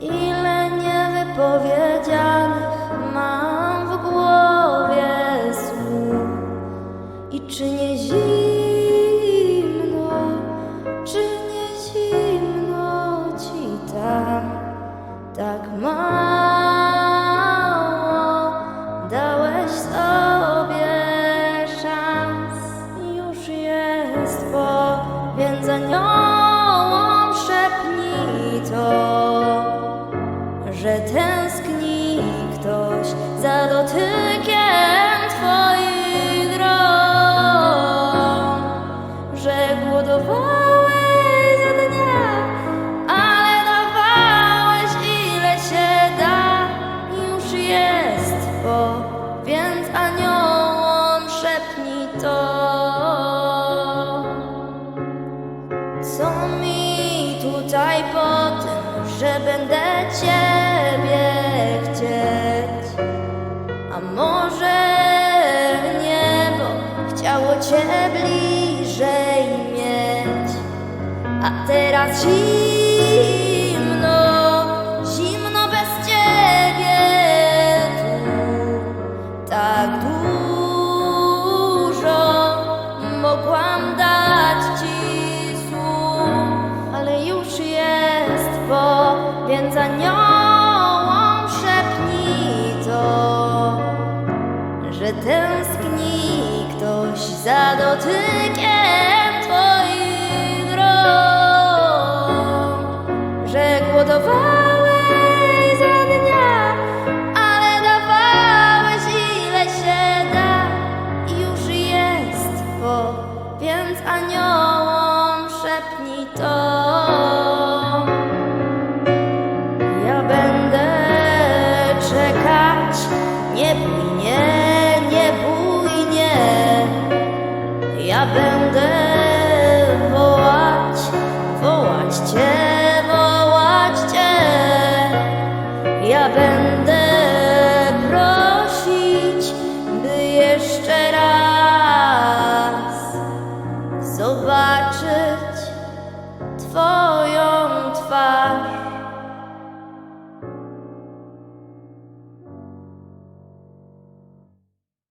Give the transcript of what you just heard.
Ile niewypowiedzianych mam w głowie słów i czy nie zimno, czy nie zimno ci tam tak mam. Że tęskni ktoś za dotykiem twoich że głodowałeś za dnia, ale dawałeś ile się da, już jest po, więc aniołom szepnij to. Co mi tutaj po tym, że będę Ciebie może niebo chciało Cię bliżej mieć? A teraz zimno, zimno bez Ciebie tu tak dużo mogłam dać Ci słów, ale już jest po, więc aniołom dotykiem Twoich rąk, że głodowałeś za dnia, ale dawałeś ile się da i już jest po, więc aniołom szepnij to. Ja będę czekać, nie bój, będę wołać, wołać Cię, wołać Cię. Ja będę prosić, by jeszcze raz zobaczyć Twoje.